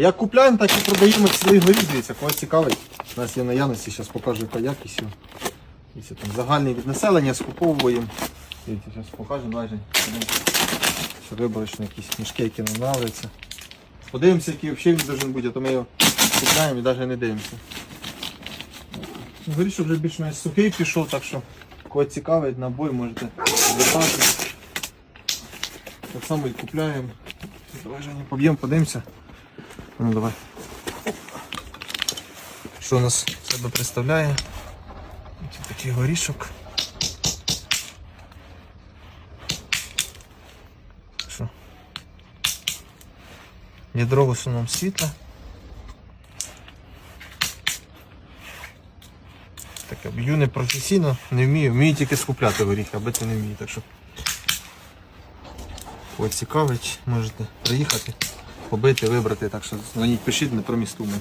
Як купляємо, так і продаємо цілий горіх, дивіться, кого цікавить. У нас є в наявності, зараз покажу яка якість. Дивіться, там загальний від населення скуповуємо. Дивіться, зараз майже. Що виборочно якісь мішки, які нам нравляться. Подивимося, який взагалі він должен бути, а то ми його купляємо і навіть не дивимося. Горішок вже більш-менш сухий пішов, так що кого цікавить, набой можете звертати. Так само і купляємо. Давай Женя, поб'ємо, подивимося. Ну давай. Що у нас себе представляє? Ось такий горішок. Що? Ядро в основному світле. Таке б'ю не професійно, не вмію, вмію тільки скупляти горіхи, аби це не вмію. Так що кого цікавить, можете приїхати, побити, вибрати. Так що дзвоніть, пишіть, Дмитро Містуми.